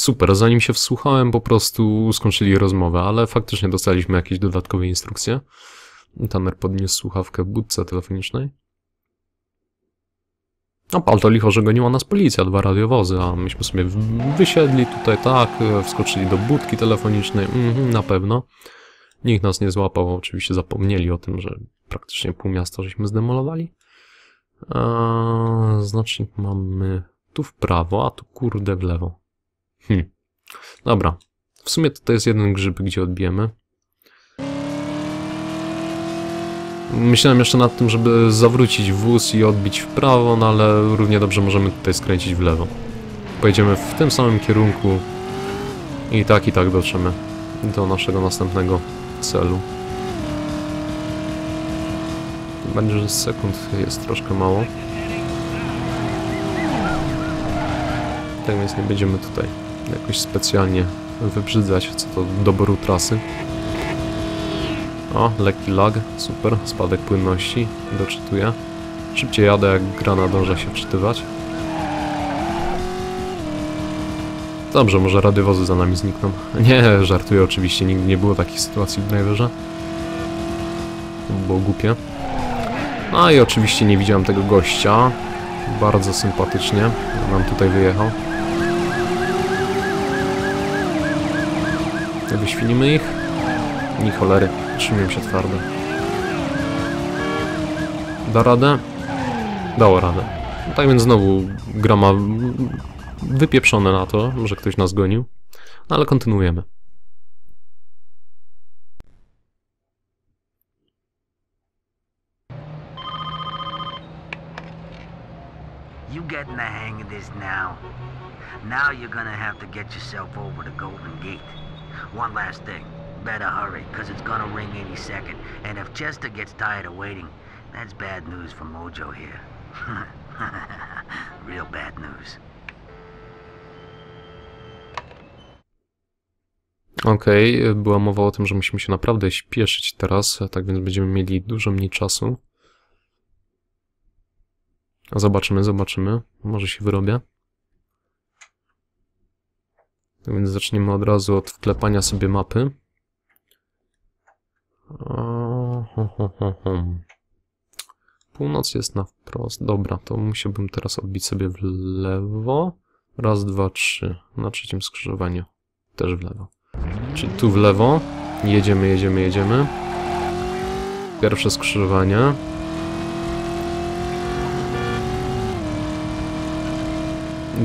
Super, zanim się wsłuchałem, po prostu skończyli rozmowę, ale faktycznie dostaliśmy jakieś dodatkowe instrukcje. Tanner podniósł słuchawkę w budce telefonicznej. No pal to licho, że goniła nas policja, dwa radiowozy, a myśmy sobie wysiedli tutaj, tak, wskoczyli do budki telefonicznej, mhm, na pewno. Nikt nas nie złapał, oczywiście zapomnieli o tym, że praktycznie pół miasta żeśmy zdemolowali. Eee, znacznik mamy tu w prawo, a tu kurde w lewo. Hm. Dobra. W sumie tutaj jest jeden grzyb, gdzie odbijemy. Myślałem jeszcze nad tym, żeby zawrócić wóz i odbić w prawo, no ale równie dobrze możemy tutaj skręcić w lewo. Pojedziemy w tym samym kierunku i tak i tak dotrzemy do naszego następnego celu. Będzie, że sekund jest troszkę mało. Tak więc nie będziemy tutaj jakoś specjalnie wybrzydzać co do doboru trasy. O, lekki lag, super, spadek płynności, doczytuję. Szybciej jadę jak gra nadąża się wczytywać. Dobrze, może radiowozy za nami znikną. Nie, żartuję oczywiście, nigdy nie było takich sytuacji w driverze. To by było głupie. No i oczywiście nie widziałem tego gościa. Bardzo sympatycznie nam tutaj wyjechał. Wyświnimy ich. Ni cholery, trzymiłem się twardo. Da radę? Dało radę. Tak więc znowu gra ma wypieprzone na to, że ktoś nas gonił. No ale kontynuujemy. You getting the hang of this now? Now you're gonna have to get yourself over to Golden Gate. One last thing. Better hurry, because it's gonna ring any second. And if Chester gets tired of waiting, that's bad news for Mojo here. Real bad news. Okej, była mowa o tym, że musimy się naprawdę śpieszyć teraz, tak więc będziemy mieli dużo mniej czasu. Zobaczymy, zobaczymy. Może się wyrobię. Tak więc zaczniemy od razu od wklepania sobie mapy. Północ jest na wprost. Dobra, to musiałbym teraz odbić sobie w lewo. Raz, dwa, trzy. Na trzecim skrzyżowaniu. Też w lewo. Czyli tu w lewo. Jedziemy, jedziemy, jedziemy. Pierwsze skrzyżowanie.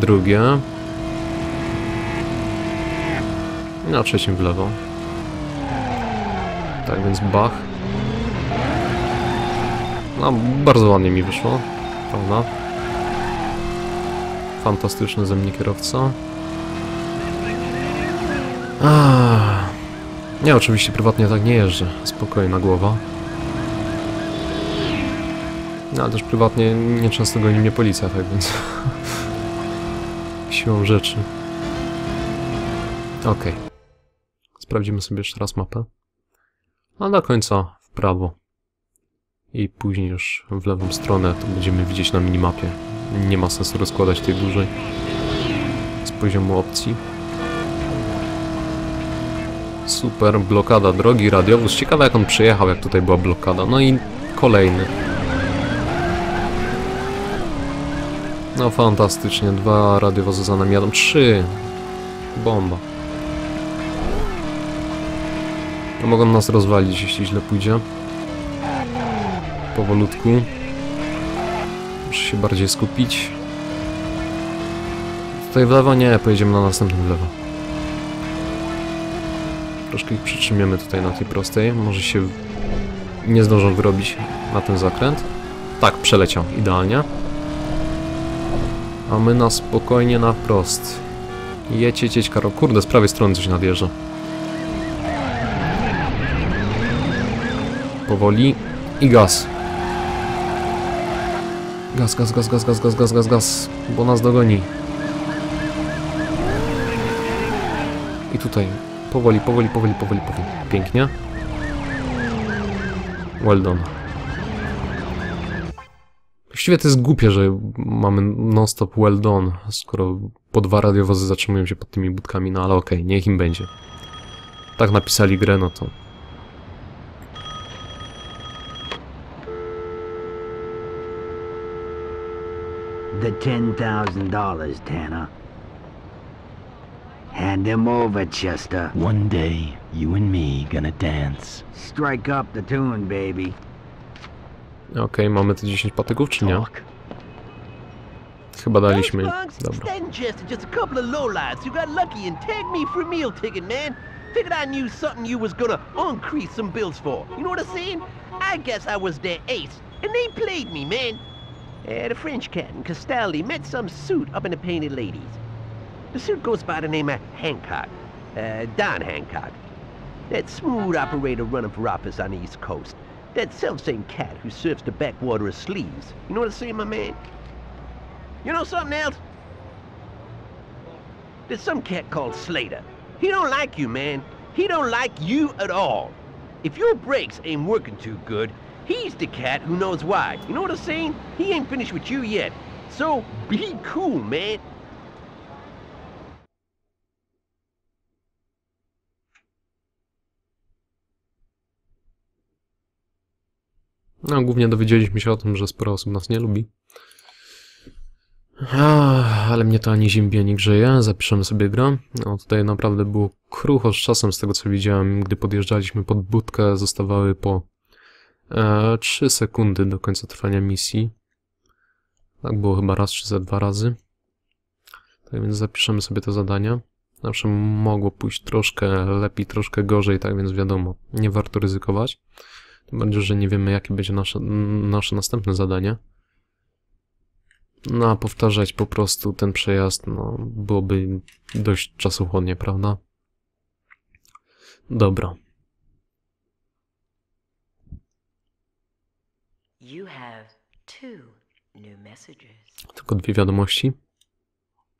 Drugie. Na trzecim w lewo. Tak więc Bach. No, bardzo ładnie mi wyszło, prawda? Fantastyczny ze mnie kierowca. Ah. Ja oczywiście prywatnie tak nie jeżdżę. Spokojna głowa. No, ale też prywatnie nieczęsto goni mnie policja, tak więc... Siłą rzeczy. Okej. Sprawdzimy sobie jeszcze raz mapę. A do końca w prawo. I później już w lewą stronę to będziemy widzieć na minimapie. Nie ma sensu rozkładać tej dłużej z poziomu opcji. Super, blokada drogi, radiowóz. Ciekawe jak on przyjechał, jak tutaj była blokada. No i kolejny. No fantastycznie, dwa radiowozy za nami jadą. Trzy. Bomba. To mogą nas rozwalić, jeśli źle pójdzie. Powolutku. Muszę się bardziej skupić. Tutaj w lewo? Nie, pojedziemy na następnym w lewo. Troszkę ich przytrzymiemy tutaj na tej prostej. Może się nie zdążą wyrobić na ten zakręt. Tak, przeleciał idealnie. A my na spokojnie na jedź, jedź, Karol. Kurde, z prawej strony coś nadjeżdża. Powoli. I gaz. Gaz, gaz, gaz, gaz, gaz, gaz, gaz, gaz, gaz. Bo nas dogoni. I tutaj. Powoli, powoli, powoli, powoli, powoli. Pięknie. Well done. Właściwie to jest głupie, że mamy non-stop well done, skoro po dwa radiowozy zatrzymują się pod tymi budkami, no ale okej, niech im będzie. Tak napisali grę, no to... The $10,000, Tanner. Hand them over, Chester. One day, you and me gonna dance. Strike up the tune, baby. Okej, mamy te 10 patyków, czy nie? Talk. Chyba daliśmy. Those punks, Dobra. Chester, just a couple of lowlifes who got lucky and tagged me for a meal ticket, man. Figured I knew something you was gonna increase some bills for. You know what I'm saying? I guess I was their ace, and they played me, man. Uh, the French cat in Castelli met some suit up in the Painted Ladies. The suit goes by the name of Hancock, uh, Don Hancock. That smooth operator running for office on the East Coast. That self-same cat who surfs the backwater of sleeves. You know what I'm saying, my man? You know something else? There's some cat called Slater. He don't like you, man. He don't like you at all. If your brakes ain't working too good, he's the cat who knows why. You know what I'm saying? He ain't finished with you yet. So be cool, man. No, głównie dowiedzieliśmy się o tym, że sporo osób nas nie lubi. Ach, ale mnie to ani zimbie, ani grzeje. Zapiszemy sobie grę. No, tutaj naprawdę było krucho z czasem, z tego co widziałem. Gdy podjeżdżaliśmy pod budkę, zostawały po 3 sekundy do końca trwania misji. Tak było chyba raz czy ze dwa razy. Tak więc zapiszemy sobie te zadania. Zawsze mogło pójść troszkę lepiej, troszkę gorzej, tak więc wiadomo, nie warto ryzykować. Tym bardziej, że nie wiemy, jakie będzie nasze, nasze następne zadanie. No a powtarzać po prostu ten przejazd, no, byłoby dość czasochłonnie, prawda? Dobra. You have two new messages. Tylko dwie wiadomości.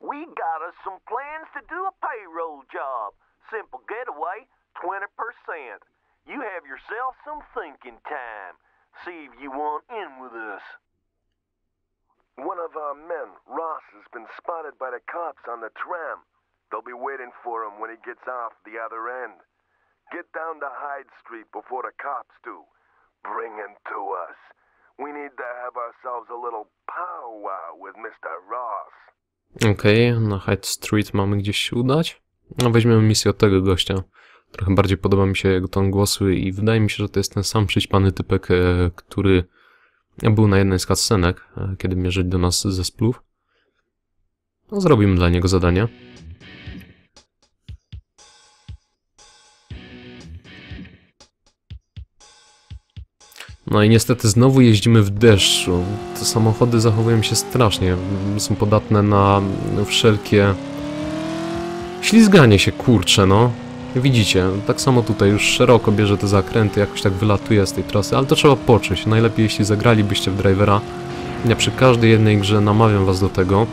We got us some plans to do a payroll job. Simple getaway, 20%. You have yourself some thinking time. See if you want in with us. One of our men, Ross, has been spotted by the cops on the tram. They'll be waiting for him when he gets off the other end. Get down to Hyde Street before the cops do. Bring him to us. We need to have ourselves a little with Mr. Ross. Okej, na Hyde Street mamy gdzieś się udać. No weźmiemy misję od tego gościa. Trochę bardziej podoba mi się jego ton głosu i wydaje mi się, że to jest ten sam przyćpany typek, e, który był na jednej z cutscenek, e, kiedy mierzyli do nas ze splów. No, zrobimy dla niego zadanie. No i niestety znowu jeździmy w deszczu. Te samochody zachowują się strasznie. Są podatne na wszelkie ślizganie się, kurcze, no. Widzicie, tak samo tutaj już szeroko bierze te zakręty, jakoś tak wylatuje z tej trasy, ale to trzeba poczuć. Najlepiej jeśli zagralibyście w drivera. Ja przy każdej jednej grze namawiam was do tego.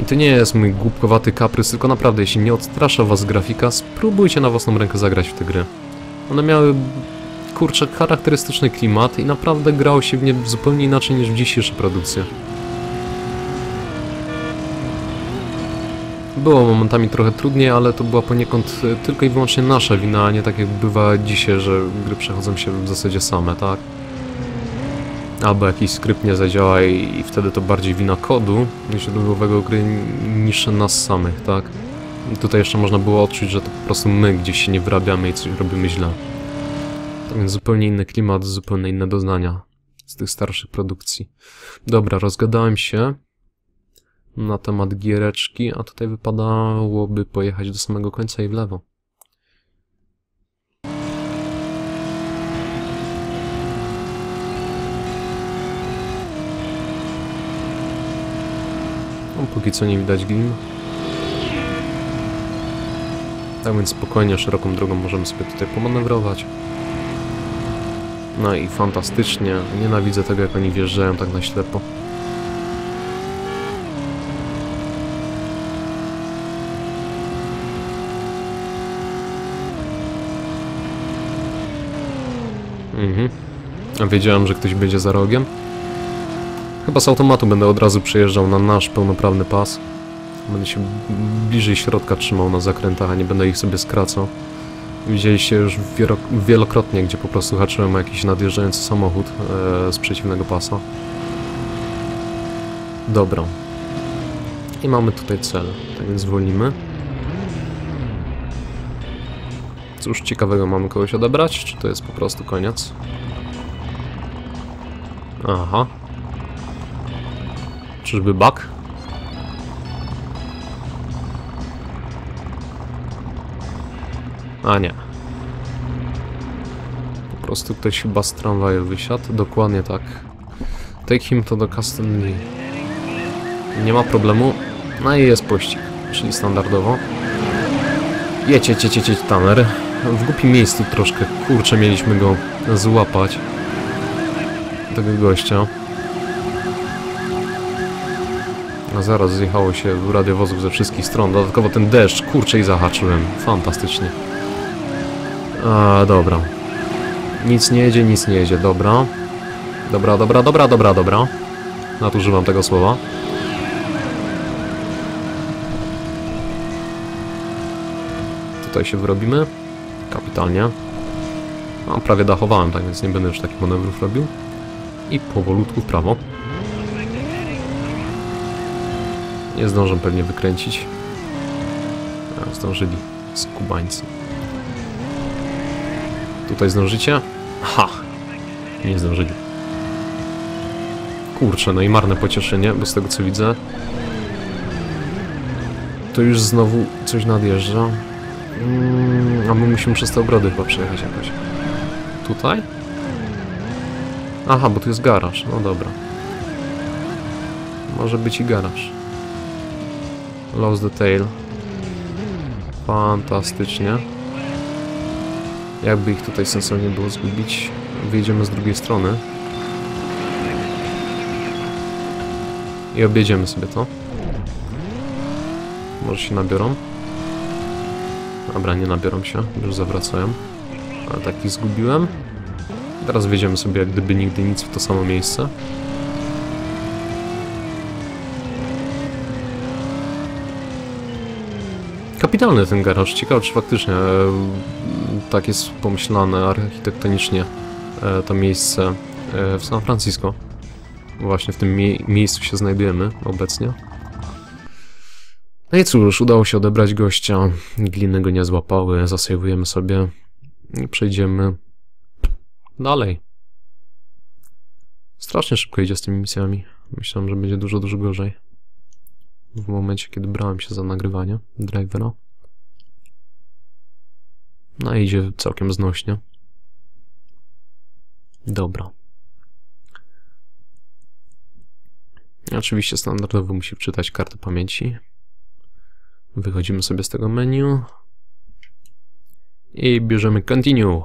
I to nie jest mój głupkowaty kaprys, tylko naprawdę, jeśli nie odstrasza was grafika, spróbujcie na własną rękę zagrać w te gry. One miały, kurczę, charakterystyczny klimat i naprawdę grało się w nie zupełnie inaczej niż w dzisiejsze produkcje. Było momentami trochę trudniej, ale to była poniekąd e, tylko i wyłącznie nasza wina, a nie tak jak bywa dzisiaj, że gry przechodzą się w zasadzie same, tak? Albo jakiś skrypt nie zadziała i, i wtedy to bardziej wina kodu źródłowego gry niż nas samych, tak? Tutaj jeszcze można było odczuć, że to po prostu my gdzieś się nie wyrabiamy i coś robimy źle. Więc zupełnie inny klimat, zupełnie inne doznania z tych starszych produkcji. Dobra, rozgadałem się na temat giereczki, a tutaj wypadałoby pojechać do samego końca i w lewo. No, póki co nie widać glin. Tak więc spokojnie, szeroką drogą możemy sobie tutaj pomanewrować. No i fantastycznie. Nienawidzę tego, jak oni wjeżdżają tak na ślepo. Mhm. Wiedziałem, że ktoś będzie za rogiem. Chyba z automatu będę od razu przejeżdżał na nasz pełnoprawny pas. Będę się bliżej środka trzymał na zakrętach, a nie będę ich sobie skracał. Widzieliście już wielo- wielokrotnie, gdzie po prostu haczyłem jakiś nadjeżdżający samochód e, z przeciwnego pasa. Dobra. I mamy tutaj cel, tak więc zwolnimy. Cóż ciekawego mamy kogoś odebrać, czy to jest po prostu koniec? Aha. Czyżby bug? A nie. Po prostu ktoś chyba z tramwaju wysiadł. Dokładnie tak. Take him to Castle Lee. Nie ma problemu. No i jest pościg, czyli standardowo. Jedź, jedź, jedź, Tanner. W głupim miejscu troszkę, kurczę, mieliśmy go złapać. Tego gościa. A zaraz zjechało się radiowozów ze wszystkich stron. Dodatkowo ten deszcz, kurczę, i zahaczyłem. Fantastycznie. A, dobra. Nic nie jedzie, nic nie jedzie, dobra. Dobra, dobra, dobra, dobra, dobra. Nadużywam tego słowa. Tutaj się wyrobimy. Kapitalnie. A, prawie dachowałem, tak więc nie będę już takich manewrów robił. I powolutku w prawo. Nie zdążę pewnie wykręcić. Zdążyli skubańcy. Tutaj zdążycie? Ha! Nie zdążyli. Kurczę, no i marne pocieszenie, bo z tego co widzę to już znowu coś nadjeżdża. Mm, a my musimy przez te ogrody chyba przejechać jakoś. Tutaj? Aha, bo tu jest garaż. No dobra. Może być i garaż. Lost the tail. Fantastycznie. Jakby ich tutaj sensownie było zgubić. Wyjedziemy z drugiej strony. I objedziemy sobie to. Może się nabiorą. Dobra, nie nabiorą się, już zawracają. Ale tak ich zgubiłem. Teraz wjedziemy sobie jak gdyby nigdy nic w to samo miejsce. Kapitalny ten garaż. Ciekawe, czy faktycznie e, tak jest pomyślane architektonicznie e, to miejsce e, w San Francisco. Właśnie w tym mie miejscu się znajdujemy obecnie. No i cóż, udało się odebrać gościa. Gliny go nie złapały. Zasejwujemy sobie i przejdziemy dalej. Strasznie szybko idzie z tymi misjami. Myślałem, że będzie dużo, dużo gorzej. W momencie, kiedy brałem się za nagrywanie drivera. No idzie całkiem znośnie. Dobra. Oczywiście standardowo musi wczytać kartę pamięci. Wychodzimy sobie z tego menu. I bierzemy continue.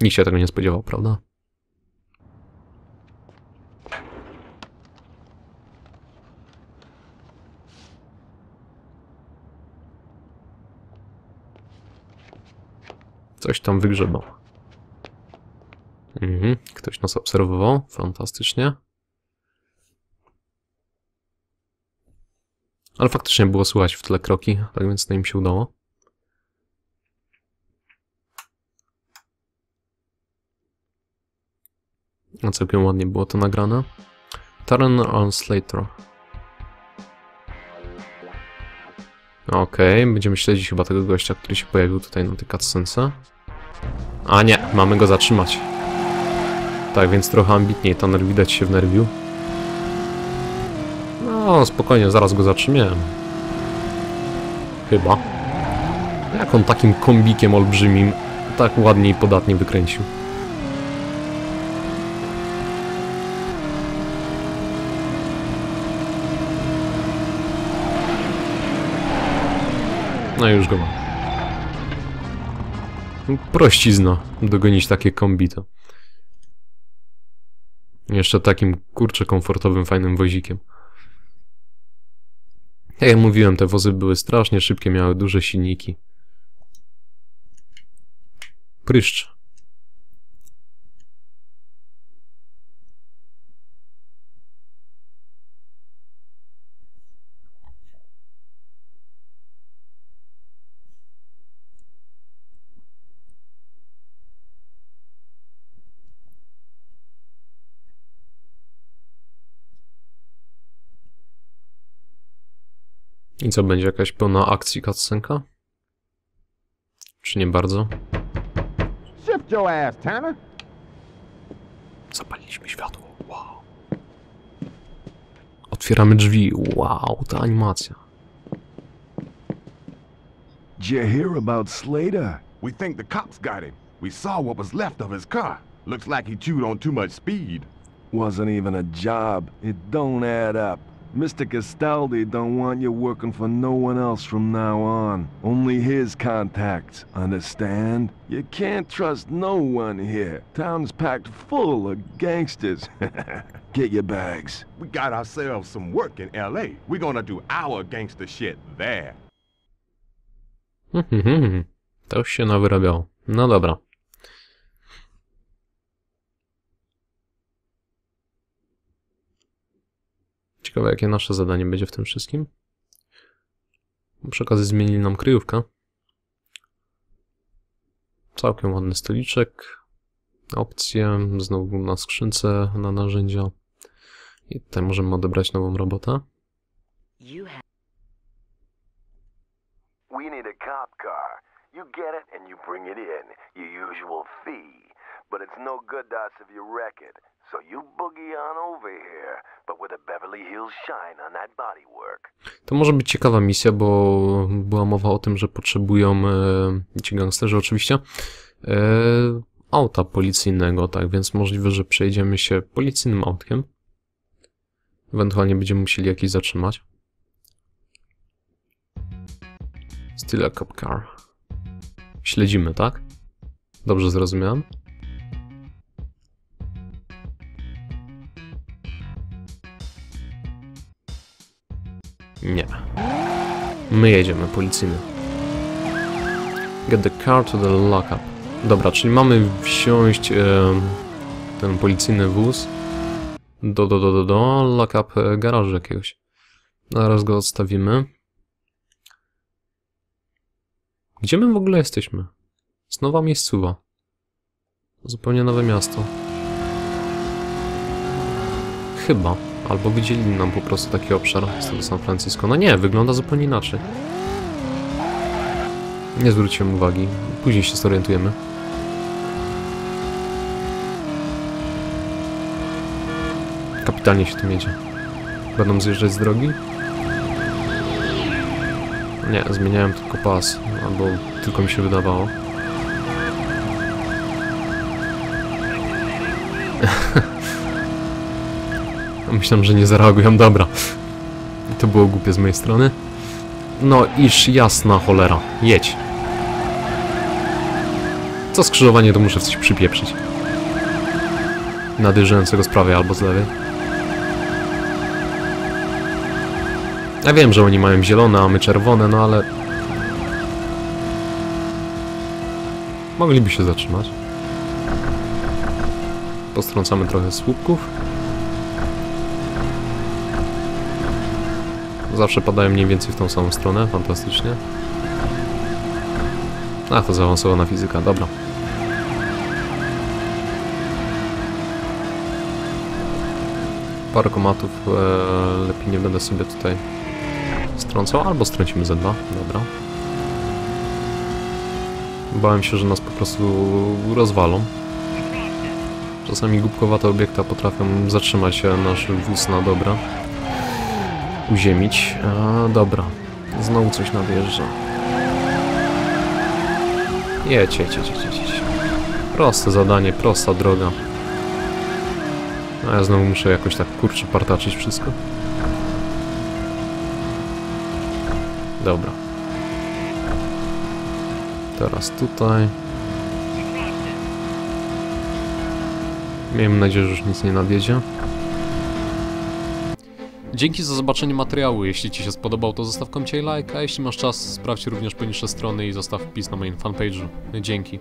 Nikt się tego nie spodziewał, prawda? Coś tam wygrzebał. Mhm, ktoś nas obserwował. Fantastycznie. Ale faktycznie było słychać w tle kroki, tak więc to im się udało. A całkiem ładnie było to nagrane. Taran on Slater. Okej, okay, będziemy śledzić chyba tego gościa, który się pojawił tutaj na tej cutscence. A nie, mamy go zatrzymać. Tak, więc trochę ambitniej Tanner widać się wnerwił. No, spokojnie, zaraz go zatrzymiemy. Chyba. Jak on takim kombikiem olbrzymim tak ładnie i podatnie wykręcił. No już go mam. Prościzna dogonić takie kombito. Jeszcze takim kurczę komfortowym, fajnym wozikiem. Jak ja mówiłem, te wozy były strasznie szybkie, miały duże silniki. Pryszcz. I co, będzie jakaś pełna akcji cutscenka? Czy nie bardzo? Shift your ass, Tanner. Zapaliliśmy światło. Wow. Otwieramy drzwi. Wow, ta animacja. Did you hear about Slater? We think the cops got him. We saw what was left of his car. Looks like he chewed on too much speed. Wasn't even a job. It don't add up. Mr. Castaldi don't want you working for no one else from now on. Only his contacts, understand? You can't trust no one here. Town's packed full of gangsters. Get your bags. We got ourselves some work in L.A. We're gonna do our gangster shit there. Mhm, To już się nawyrabiało. No dobra. Ciekawe, jakie nasze zadanie będzie w tym wszystkim. Przy okazji zmienili nam kryjówkę. Całkiem ładny stoliczek. Opcje, znowu na skrzynce, na narzędzia. I tutaj możemy odebrać nową robotę. We need a cop car. You get it and you bring it in, your usual fee. But it's no good to us if you wreck it. So you boogie on over here, but with a Beverly Hills shine on that bodywork. To może być ciekawa misja, bo była mowa o tym, że potrzebują e, ci gangsterzy oczywiście e, auta policyjnego, tak więc możliwe, że przejdziemy się policyjnym autkiem. Ewentualnie będziemy musieli jakieś zatrzymać. Still a cop car. Śledzimy, tak? Dobrze zrozumiałem? Nie. My jedziemy, policyjny. Get the car to the lockup. Dobra, czyli mamy wsiąść e, ten policyjny wóz do, do, do, do, do lockup e, garażu jakiegoś. Zaraz go odstawimy. Gdzie my w ogóle jesteśmy? Z nowa miejscowa. Zupełnie nowe miasto. Chyba. Albo wydzielili nam po prostu taki obszar z tego San Francisco. No nie, wygląda zupełnie inaczej. Nie zwróciłem uwagi. Później się zorientujemy. Kapitalnie się tu jedzie. Będą zjeżdżać z drogi? Nie, zmieniałem tylko pas. Albo tylko mi się wydawało. Myślałem, że nie zareagują. Dobra. To było głupie z mojej strony. No iż jasna cholera. Jedź. Co skrzyżowanie to muszę coś przypieprzyć. Nadjeżdżającego z prawej albo z lewej. Ja wiem, że oni mają zielone, a my czerwone, no ale... Mogliby się zatrzymać. Postrącamy trochę słupków. Zawsze padają mniej więcej w tą samą stronę, fantastycznie. A, to zaawansowana fizyka, dobra. Parę komatów, e, lepiej nie będę sobie tutaj strącał, albo strącimy ze dwa, dobra. Bałem się, że nas po prostu rozwalą. Czasami głupkowate obiekta potrafią zatrzymać e, nasz wóz na dobre uziemić. A, dobra. Znowu coś nadjeżdża. Jedź, jedź, jedź, jedź. Proste zadanie, prosta droga. A ja znowu muszę jakoś tak kurczę partaczyć wszystko. Dobra. Teraz tutaj. Miejmy nadzieję, że już nic nie nadjedzie. Dzięki za zobaczenie materiału. Jeśli Ci się spodobał, to zostaw komentarz i like, jeśli masz czas, sprawdź również poniższe strony i zostaw wpis na moim fanpage'u. Dzięki.